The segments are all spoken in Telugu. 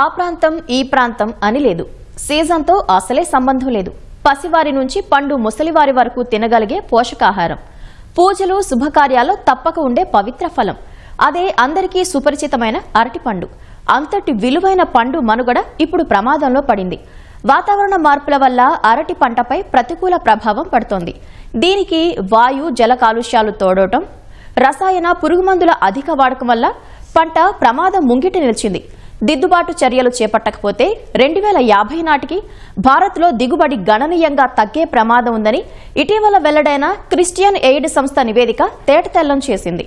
ఆ ప్రాంతం ఈ ప్రాంతం అని లేదు. సీజన్తో అసలే సంబంధం లేదు. పసివారి నుంచి పండు ముసలివారి వరకు తినగలిగే పోషకాహారం. పూజలు శుభకార్యాలు తప్పక ఉండే పవిత్ర ఫలం. అదే అందరికీ సుపరిచితమైన అరటిపండు అంతటి విలువైన పండు మనుగడ ఇప్పుడు ప్రమాదంలో పడింది. వాతావరణ మార్పుల వల్ల అరటి పంటపై ప్రతికూల ప్రభావం పడుతోంది. దీనికి వాయు జల కాలుష్యాలు తోడవటం రసాయన పురుగుమందుల అధిక వాడకం వల్ల పంట ప్రమాదం ముంగిటి నిలిచింది. దిద్దుబాటు చర్యలు చేపట్టకపోతే రెండు వేల యాభై నాటికి భారత్లో దిగుబడి గణనీయంగా తగ్గే ప్రమాదం ఉందని ఇటీవల వెల్లడైన క్రిస్టియన్ ఎయిడ్ సంస్థ నివేదిక తేటతెల్లం చేసింది.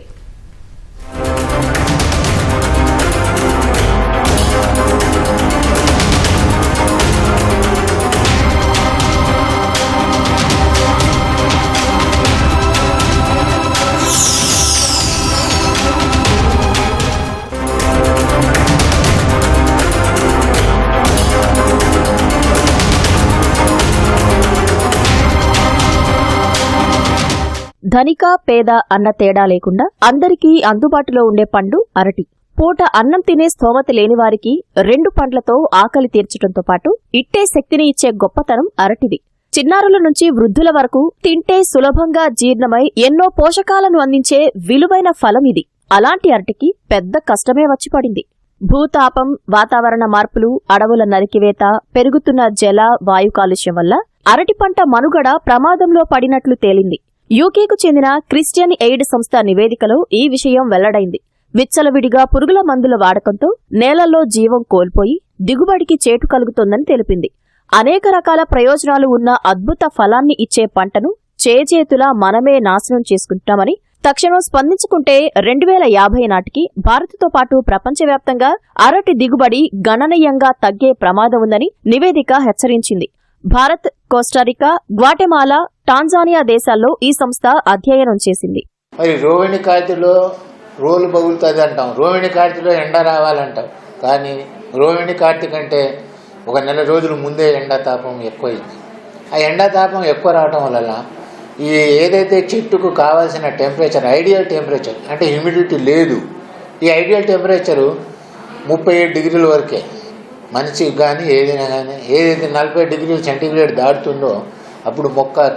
ధనిక పేద అన్న తేడా లేకుండా అందరికీ అందుబాటులో ఉండే పండు అరటి. పూట అన్నం తినే స్తోమత లేని వారికి రెండు పండ్లతో ఆకలి తీర్చడంతో పాటు ఇట్టే శక్తిని ఇచ్చే గొప్పతనం అరటిది. చిన్నారుల నుంచి వృద్ధుల వరకు తింటే సులభంగా జీర్ణమై ఎన్నో పోషకాలను అందించే విలువైన ఫలం ఇది. అలాంటి అరటికి పెద్ద కష్టమే వచ్చి పడింది. భూతాపం వాతావరణ మార్పులు అడవుల నరికివేత పెరుగుతున్న జల వాయు కాలుష్యం వల్ల అరటి పంట మనుగడ ప్రమాదంలో పడినట్లు తేలింది. యూకేకు చెందిన క్రిస్టియన్ ఎయిడ్ సంస్థ నివేదికలో ఈ విషయం వెల్లడైంది. విచ్చలవిడిగా పురుగుల మందుల వాడకంతో నేలల్లో జీవం కోల్పోయి దిగుబడికి చేటు కలుగుతోందని తెలిపింది. అనేక రకాల ప్రయోజనాలు ఉన్న అద్భుత ఫలాన్ని ఇచ్చే పంటను చేజేతులా మనమే నాశనం చేసుకుంటామని తక్షణం స్పందించుకుంటే రెండు వేల యాభై నాటికి భారత్తో పాటు ప్రపంచవ్యాప్తంగా అరటి దిగుబడి గణనీయంగా తగ్గే ప్రమాదం ఉందని నివేదిక హెచ్చరించింది. భారత్ కోస్టారికా గ్వాటెమాలా టాంజానియా దేశాల్లో ఈ సంస్థ అధ్యయనం చేసింది. మరి రోహిణి కాతిలో రోలు పగులుతుంది అంటాం. రోహిణి కార్తిలో ఎండ రావాలంటాం కానీ రోహిణి కార్తి కంటే ఒక నెల రోజుల ముందే ఎండాతాపం ఎక్కువైంది. ఆ ఎండాతాపం ఎక్కువ రావటం వల్ల ఈ ఏదైతే చెట్టుకు కావాల్సిన టెంపరేచర్ ఐడియల్ టెంపరేచర్ అంటే హ్యూమిడిటీ లేదు. ఈ ఐడియల్ టెంపరేచరు ముప్పై ఏడు డిగ్రీల వరకే. మనిషికి కానీ ఏదైనా కానీ ఏదైతే నలభై డిగ్రీల సెంటీగ్రేడ్ దాటుతుందో అప్పుడు మొక్క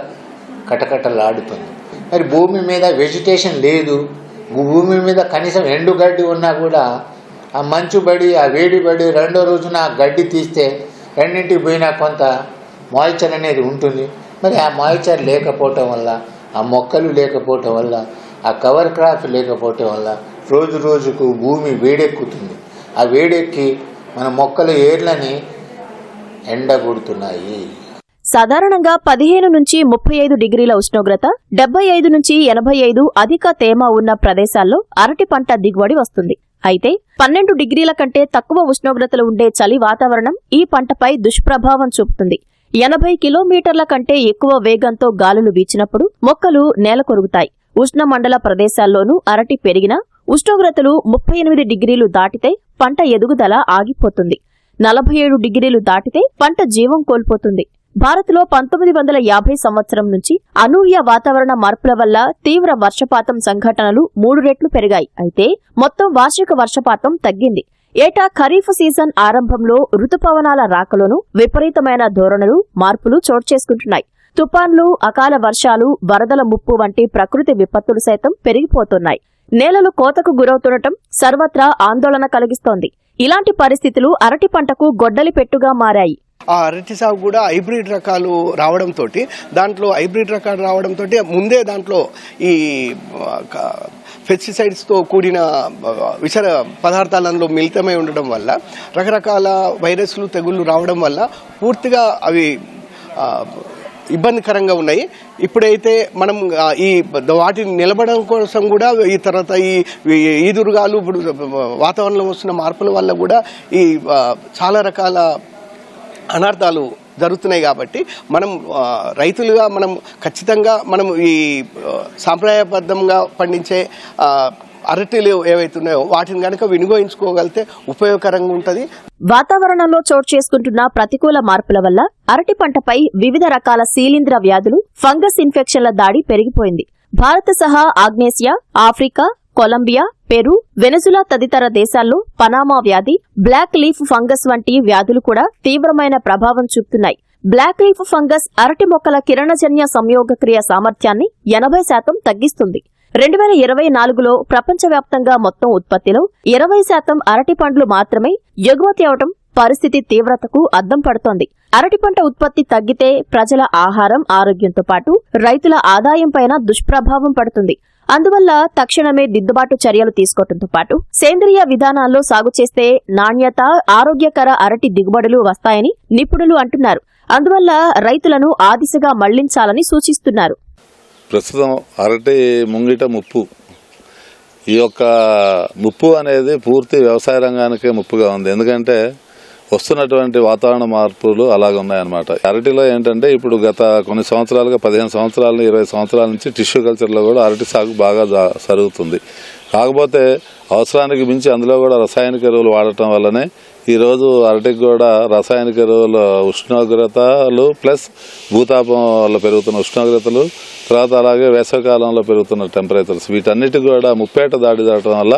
కటకటలాడుతుంది. మరి భూమి మీద వెజిటేషన్ లేదు. భూమి మీద కనీసం ఎండు గడ్డి ఉన్నా కూడా ఆ మంచు బడి ఆ వేడి బడి రెండో రోజున ఆ గడ్డి తీస్తే రెండింటికి పోయినా కొంత మాయిచర్ అనేది ఉంటుంది. మరి ఆ మాయిచర్ లేకపోవటం వల్ల ఆ మొక్కలు లేకపోవటం వల్ల ఆ కవర్ క్రాప్ లేకపోవటం వల్ల రోజు రోజుకు భూమి వేడెక్కుతుంది. ఆ వేడెక్కి మన మొక్కలు ఏర్లని ఎండగొడుతున్నాయి. సాధారణంగా పదిహేను నుంచి ముప్పై ఐదు డిగ్రీల ఉష్ణోగ్రత డెబ్బై ఐదు నుంచి ఎనభై ఐదు అధిక తేమ ఉన్న ప్రదేశాల్లో అరటి పంట దిగుబడి వస్తుంది. అయితే పన్నెండు డిగ్రీల కంటే తక్కువ ఉష్ణోగ్రతలు ఉండే చలి వాతావరణం ఈ పంటపై దుష్ప్రభావం చూపుతుంది. ఎనభై కిలోమీటర్ల కంటే ఎక్కువ వేగంతో గాలులు వీచినప్పుడు మొక్కలు నేల కొరుగుతాయి ఉష్ణమండల ప్రదేశాల్లోనూ అరటి పెరిగినా ఉష్ణోగ్రతలు ముప్పై ఎనిమిది డిగ్రీలు దాటితే పంట ఎదుగుదల ఆగిపోతుంది. నలభై ఏడు డిగ్రీలు దాటితే పంట జీవం కోల్పోతుంది. భారత్లో పంతొమ్మిది వందల యాభై సంవత్సరం నుంచి అనూహ్య వాతావరణ మార్పుల వల్ల తీవ్ర వర్షపాతం సంఘటనలు మూడు రెట్లు పెరిగాయి. అయితే మొత్తం వార్షిక వర్షపాతం తగ్గింది. ఏటా ఖరీఫ్ సీజన్ ఆరంభంలో రుతుపవనాల రాకలోనూ విపరీతమైన ధోరణులు మార్పులు చోటు చేసుకుంటున్నాయి. తుపాన్లు అకాల వర్షాలు వరదల ముప్పు వంటి ప్రకృతి విపత్తులు సైతం పెరిగిపోతున్నాయి. నేలలు కోతకు గురవుతుండటం సర్వత్రా ఆందోళన కలిగిస్తోంది. ఇలాంటి పరిస్థితులు అరటి పంటకు గొడ్డలి పెట్టుగా మారాయి. ఆ అరటి సాగు కూడా హైబ్రిడ్ రకాలు రావడంతో దాంట్లో హైబ్రిడ్ రకాలు రావడంతో ముందే దాంట్లో ఈ పెస్టిసైడ్స్తో కూడిన విష పదార్థాలు అందులో మిళితమై ఉండడం వల్ల రకరకాల వైరస్లు తెగుళ్ళు రావడం వల్ల పూర్తిగా అవి ఇబ్బందికరంగా ఉన్నాయి. ఇప్పుడైతే మనం ఈ వాటిని నిలబడడం కోసం కూడా ఈ తర్వాత ఈ ఈదురుగాలు ఇప్పుడు వాతావరణంలో వస్తున్న మార్పుల వల్ల కూడా ఈ చాలా రకాల అనర్థాలు జరుగుతున్నాయి కాబట్టి మనం రైతులుగా మనం ఖచ్చితంగా మనం ఈ సాంప్రదాయబద్ధంగా పండించే అరటిలు ఏవైతున్నాయో వాటిని కనుక వినియోగించుకోగలిగితే ఉపయోగకరంగా ఉంటుంది. వాతావరణంలో చోటు చేసుకుంటున్న ప్రతికూల మార్పుల వల్ల అరటి పంటపై వివిధ రకాల శీలింద్ర వ్యాధులు ఫంగస్ ఇన్ఫెక్షన్ల దాడి పెరిగిపోయింది. భారత్ సహా ఆగ్నేసియా ఆఫ్రికా కొలంబియా పెరు వెనజులా తదితర దేశాల్లో పనామా వ్యాధి బ్లాక్ లీఫ్ ఫంగస్ వంటి వ్యాధులు కూడా తీవ్రమైన ప్రభావం చూపుతున్నాయి. బ్లాక్ లీఫ్ ఫంగస్ అరటి మొక్కల కిరణజన్య సంయోగక్రియ సామర్థ్యాన్ని ఎనభై శాతం తగ్గిస్తుంది. రెండు వేల ఇరవై నాలుగులో ప్రపంచవ్యాప్తంగా మొత్తం ఉత్పత్తిలో ఇరవై శాతం అరటి పండ్లు మాత్రమే ఎగుమతి అవటం పరిస్థితి తీవ్రతకు అద్దం పడుతోంది. అరటి పంట ఉత్పత్తి తగ్గితే ప్రజల ఆహారం ఆరోగ్యంతో పాటు రైతుల ఆదాయంపైన దుష్ప్రభావం పడుతుంది. అందువల్ల తక్షణమే దిద్దుబాటు చర్యలు తీసుకోవడంతో పాటు సేంద్రియ విధానాల్లో సాగు చేస్తే నాణ్యత ఆరోగ్యకర అరటి దిగుబడులు వస్తాయని నిపుణులు అంటున్నారు. అందువల్ల రైతులను ఆ దిశగా మళ్ళించాలని సూచిస్తున్నారు. ప్రస్తుతం అరటి ముంగిట ముప్పు. ఈ యొక్క ముప్పు అనేది పూర్తి వ్యవసాయ రంగానికే ముప్పుగా ఉంది. ఎందుకంటే వస్తున్నటువంటి వాతావరణ మార్పులు అలాగ ఉన్నాయన్నమాట. అరటిలో ఏంటంటే ఇప్పుడు గత కొన్ని సంవత్సరాలుగా పదిహేను సంవత్సరాలు ఇరవై సంవత్సరాల నుంచి టిష్యూ కల్చర్లో కూడా అరటి సాగు బాగా జా- జరుగుతుంది. కాకపోతే అవసరానికి మించి అందులో కూడా రసాయనిక ఎరువులు వాడటం వల్లనే ఈరోజు అరటికి కూడా రసాయనిక ఎరువుల ఉష్ణోగ్రతలు ప్లస్ భూతాపం వల్ల పెరుగుతున్న ఉష్ణోగ్రతలు తర్వాత అలాగే వేసవికాలంలో పెరుగుతున్న టెంపరేచర్స్ వీటన్నిటి కూడా ముప్పేట దాడి దాటడం వల్ల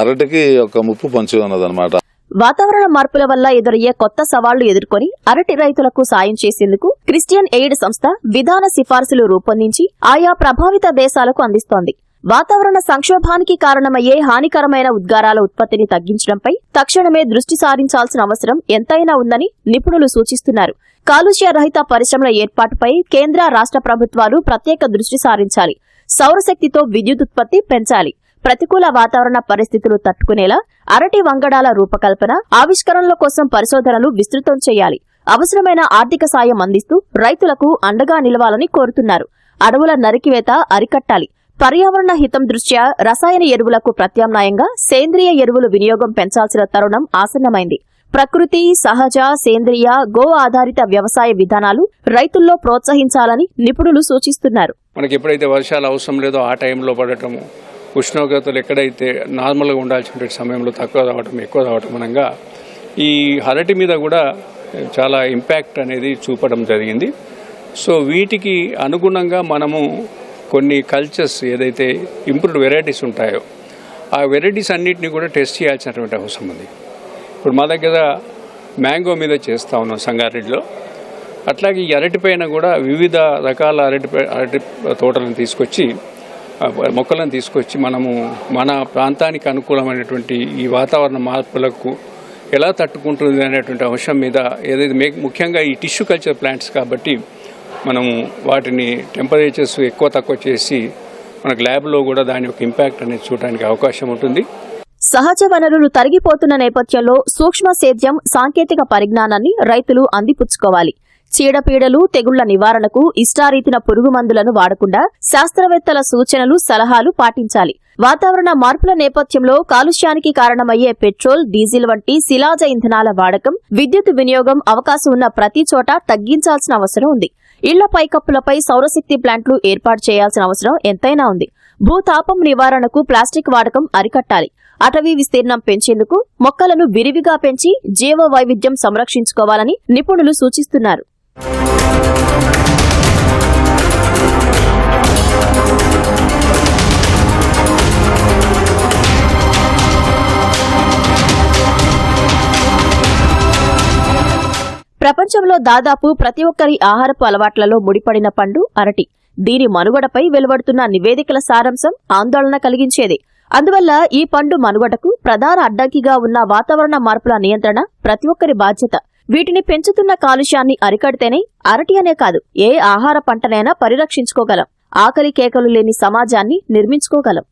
అరటికి ఒక ముప్పు పంచి ఉన్నదన్నమాట. వాతావరణ మార్పుల వల్ల ఎదురయ్యే కొత్త సవాళ్ళు ఎదుర్కొని అరటి రైతులకు సాయం చేసేందుకు క్రిస్టియన్ ఎయిడ్ సంస్థ విధాన సిఫార్సులు రూపొందించి ఆయా ప్రభావిత దేశాలకు అందిస్తోంది. వాతావరణ సంక్షోభానికి కారణమయ్యే హానికరమైన ఉద్గారాల ఉత్పత్తిని తగ్గించడంపై తక్షణమే దృష్టి సారించాల్సిన అవసరం ఎంతైనా ఉందని నిపుణులు సూచిస్తున్నారు. కాలుష్య రహిత పరిశ్రమల ఏర్పాటుపై కేంద్ర రాష్ట్ర ప్రభుత్వాలు ప్రత్యేక దృష్టి సారించాలి. సౌరశక్తితో విద్యుత్ ఉత్పత్తి పెంచాలి. ప్రతికూల వాతావరణ పరిస్థితులు తట్టుకునేలా అరటి వంగడాల రూపకల్పన ఆవిష్కరణల కోసం పరిశోధనలు విస్తృతం చేయాలి. అవసరమైన ఆర్థిక సాయం అందిస్తూ రైతులకు అండగా నిలవాలని కోరుతున్నారు. అడవుల నరికివేత అరికట్టాలి. పర్యావరణ హితం దృష్ట్యా రసాయన ఎరువులకు ప్రత్యామ్నాయంగా సేంద్రియ ఎరువులు వినియోగం పెంచాల్సిన తరుణం ఆసన్నమైంది. ప్రకృతి సహజ సేంద్రియ గో ఆధారిత వ్యవసాయ విధానాలు రైతుల్లో ప్రోత్సహించాలని నిపుణులు సూచిస్తున్నారు. మనకి ఎప్పుడైతే వర్షాలు అవసరం లేదో ఆ టైంలో పడటము ఉష్ణోగ్రతలు ఎక్కడైతే నార్మల్గా ఉండాల్సిన సమయంలో తక్కువ రావటం ఎక్కువ రావటం అనగా ఈ అరటి మీద కూడా చాలా ఇంపాక్ట్ అనేది చూపడం జరిగింది. సో వీటికి అనుగుణంగా మనము కొన్ని కల్చర్స్ ఏదైతే ఇంప్రూవ్డ్ వెరైటీస్ ఉంటాయో ఆ వెరైటీస్ అన్నిటిని కూడా టెస్ట్ చేయాల్సినటువంటి అవసరం ఉంది. ఇప్పుడు మా దగ్గర మ్యాంగో మీద చేస్తా ఉన్నాం సంగారెడ్డిలో. అట్లాగే ఈ అరటి పైన కూడా వివిధ రకాల అరటి అరటి తోటలను తీసుకొచ్చి మొక్కలను తీసుకొచ్చి మనము మన ప్రాంతానికి అనుకూలమైనటువంటి ఈ వాతావరణ మార్పులకు ఎలా తట్టుకుంటుంది అనేటువంటి అంశం మీద ఏదైతే మే- ముఖ్యంగా ఈ టిష్యూ కల్చర్ ప్లాంట్స్ కాబట్టి మనము వాటిని టెంపరేచర్స్ ఎక్కువ తక్కువ చేసి మనకు ల్యాబ్లో కూడా దాని యొక్క ఇంపాక్ట్ అనేది చూడడానికి అవకాశం ఉంటుంది. సహజ వనరులు తరిగిపోతున్న నేపథ్యంలో సూక్ష్మ సేద్యం సాంకేతిక పరిజ్ఞానాన్ని రైతులు అందిపుచ్చుకోవాలి. చీడపీడలు తెగుళ్ళ నివారణకు ఇష్టారీతిన పురుగు మందులను వాడకుండా శాస్త్రవేత్తల సూచనలు సలహాలు పాటించాలి. వాతావరణ మార్పుల నేపథ్యంలో కాలుష్యానికి కారణమయ్యే పెట్రోల్ డీజిల్ వంటి శిలాజ ఇంధనాల వాడకం విద్యుత్ వినియోగం అవకాశం ఉన్న ప్రతి చోట తగ్గించాల్సిన అవసరం ఉంది. ఇళ్ళ పైకప్పులపై సౌరశక్తి ప్లాంట్లు ఏర్పాటు చేయాల్సిన అవసరం ఎంతైనా ఉంది. భూతాపం నివారణకు ప్లాస్టిక్ వాడకం అరికట్టాలి. అటవీ విస్తీర్ణం పెంచేందుకు మొక్కలను విరివిగా పెంచి జీవ వైవిధ్యం సంరక్షించుకోవాలని నిపుణులు సూచిస్తున్నారు. ప్రపంచంలో దాదాపు ప్రతి ఒక్కరి ఆహారపు అలవాట్లలో ముడిపడిన పండు అరటి. దీని మనుగడపై వెలువడుతున్న నివేదికల సారాంశం ఆందోళన కలిగించేది. అందువల్ల ఈ పండు మనుగడకు ప్రధాన అడ్డంకిగా ఉన్న వాతావరణ మార్పుల నియంత్రణ ప్రతి ఒక్కరి బాధ్యత. వీటిని పెంచుతున్న కాలుష్యాన్ని అరికడితేనే అరటి అనే కాదు ఏ ఆహార పంటనైనా పరిరక్షించుకోగలం. ఆకలి కేకలు లేని సమాజాన్ని నిర్మించుకోగలం.